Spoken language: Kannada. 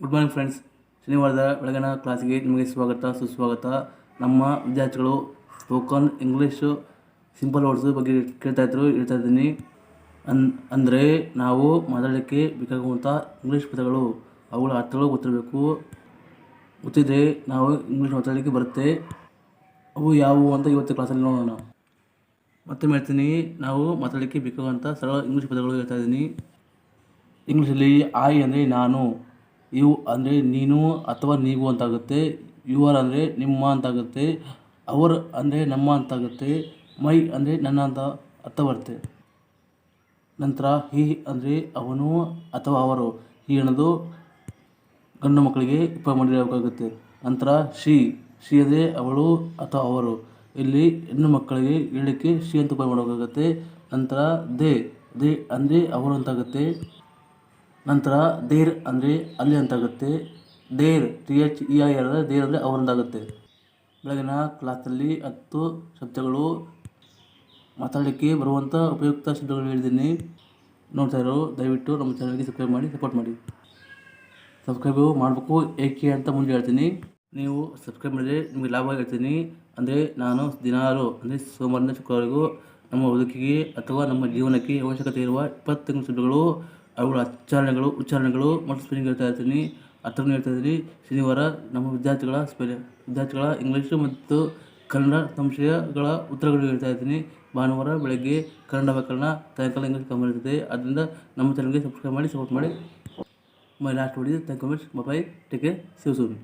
ಗುಡ್ ಮಾರ್ನಿಂಗ್ ಫ್ರೆಂಡ್ಸ್ ಶನಿವಾರದ ಬೆಳಗಿನ ಕ್ಲಾಸಿಗೆ ನಿಮಗೆ ಸ್ವಾಗತ ಸುಸ್ವಾಗತ. ನಮ್ಮ ವಿದ್ಯಾರ್ಥಿಗಳು ಸ್ಪೋಕನ್ ಇಂಗ್ಲೀಷು ಸಿಂಪಲ್ ವರ್ಡ್ಸ್ ಬಗ್ಗೆ ಕೇಳ್ತಾ ಇದ್ರು, ಹೇಳ್ತಾ ಇದ್ದೀನಿ. ಅನ್, ಅಂದರೆ ನಾವು ಮಾತಾಡಲಿಕ್ಕೆ ಬೇಕಾಗುವಂಥ ಇಂಗ್ಲೀಷ್ ಪದಗಳು. ಅವುಗಳ ಅರ್ಥಗಳು ಗೊತ್ತಿರಬೇಕು. ಗೊತ್ತಿದ್ರೆ ನಾವು ಇಂಗ್ಲೀಷ್ ಮಾತಾಡಲಿಕ್ಕೆ ಬರುತ್ತೆ. ಅವು ಯಾವುವು ಅಂತ ಇವತ್ತು ಕ್ಲಾಸಲ್ಲಿ ನೋಡೋಣ. ಮತ್ತೆ ಹೇಳ್ತೀನಿ, ನಾವು ಮಾತಾಡಲಿಕ್ಕೆ ಬೇಕಾಗುವಂಥ ಸರಳ ಇಂಗ್ಲೀಷ್ ಪದಗಳು ಹೇಳ್ತಾ ಇದ್ದೀನಿ. ಇಂಗ್ಲೀಷಲ್ಲಿ ಐ ಅಂದರೆ ನಾನು. ಯು ಅಂದರೆ ನೀನು ಅಥವಾ ನೀವು ಅಂತಾಗುತ್ತೆ. ಯು ಆರ್ ಅಂದರೆ ನಿಮ್ಮ ಅಂತಾಗುತ್ತೆ. ಅವರ್ ಅಂದರೆ ನಮ್ಮ ಅಂತಾಗುತ್ತೆ. ಮೈ ಅಂದರೆ ನನ್ನ ಅಂತ ಅರ್ಥ ಬರುತ್ತೆ. ನಂತರ ಹಿ ಅಂದರೆ ಅವನು ಅಥವಾ ಅವರು. ಹಿ ಅನ್ನೋದು ಗಂಡು ಮಕ್ಕಳಿಗೆ ಉಪಯೋಗ ಮಾಡಿರಬೇಕಾಗುತ್ತೆ. ನಂತರ ಶಿ. ಶಿ ಅಂದರೆ ಅವಳು ಅಥವಾ ಅವರು. ಇಲ್ಲಿ ಹೆಣ್ಣು ಮಕ್ಕಳಿಗೆ ಹೇಳಲಿಕ್ಕೆ ಶಿ ಅಂತ ಉಪಯೋಗ ಮಾಡಬೇಕಾಗುತ್ತೆ. ನಂತರ ದೇ. ದೇ ಅಂದರೆ ಅವರು ಅಂತಾಗುತ್ತೆ. ನಂತರ ದೇರ್ ಅಂದರೆ ಅಲ್ಲಿ ಅಂತಾಗುತ್ತೆ. Their T H E I R their ಅಂದರೆ ಅವರಂದಾಗುತ್ತೆ ಬೆಳಗಿನ ಕ್ಲಾಸಲ್ಲಿ ಹತ್ತು ಶಬ್ದಗಳು ಮಾತಾಡಲಿಕ್ಕೆ ಬರುವಂಥ ಉಪಯುಕ್ತ ಶಬ್ದಗಳು ಹೇಳಿದ್ದೀನಿ. ನೋಡ್ತಾ ಇರೋ, ದಯವಿಟ್ಟು ನಮ್ಮ ಚಾನಲ್ಗೆ ಸಬ್ಸ್ಕ್ರೈಬ್ ಮಾಡಿ, ಸಪೋರ್ಟ್ ಮಾಡಿ. ಸಬ್ಸ್ಕ್ರೈಬ್ ಮಾಡಬೇಕು ಏಕೆ ಅಂತ ಮುಂದೆ ಹೇಳ್ತೀನಿ. ನೀವು ಸಬ್ಸ್ಕ್ರೈಬ್ ಮಾಡಿದರೆ ನಿಮಗೆ ಲಾಭ ಹೇಳ್ತೀನಿ. ಅಂದರೆ ನಾನು ದಿನಾರು ಅಂದರೆ ಸೋಮವಾರದಿಂದ ಶುಕ್ರವಾರಿಗೂ ನಮ್ಮ ಬದುಕಿಗೆ ಅಥವಾ ನಮ್ಮ ಜೀವನಕ್ಕೆ ಅವಶ್ಯಕತೆ ಇರುವ ಇಪ್ಪತ್ತು ಶಬ್ದಗಳು ಅವುಗಳ ಉಚ್ಚಾರಣೆಗಳು ಉಚ್ಚಾರಣೆಗಳು ಮತ್ತು ಸ್ಪೆಲ್ಲಿಂಗ್ ಹೇಳ್ತಾ ಇರ್ತೀನಿ. ಅರ್ಥವನ್ನು ಹೇಳ್ತಾ ಇದ್ದೀನಿ ಶನಿವಾರ ನಮ್ಮ ವಿದ್ಯಾರ್ಥಿಗಳ ಸ್ಪೆಲ್ ವಿದ್ಯಾರ್ಥಿಗಳ ಇಂಗ್ಲೀಷು ಮತ್ತು ಕನ್ನಡ ಸಂಶಯಗಳ ಉತ್ತರಗಳು ಹೇಳ್ತಾ ಇದ್ದೀನಿ ಭಾನುವಾರ ಬೆಳಗ್ಗೆ ಕನ್ನಡ ವ್ಯಾಕರಣ, ಸಾಯಂಕಾಲ ಇಂಗ್ಲೀಷ್ ಕಮ್ಮಿ ಇರ್ತದೆ. ಆದ್ದರಿಂದ ನಮ್ಮ ಚಾನಲ್ಗೆ ಸಬ್ಸ್ಕ್ರೈಬ್ ಮಾಡಿ ಸಪೋರ್ಟ್ ಮಾಡಿ. My last video thank you much bye take care soon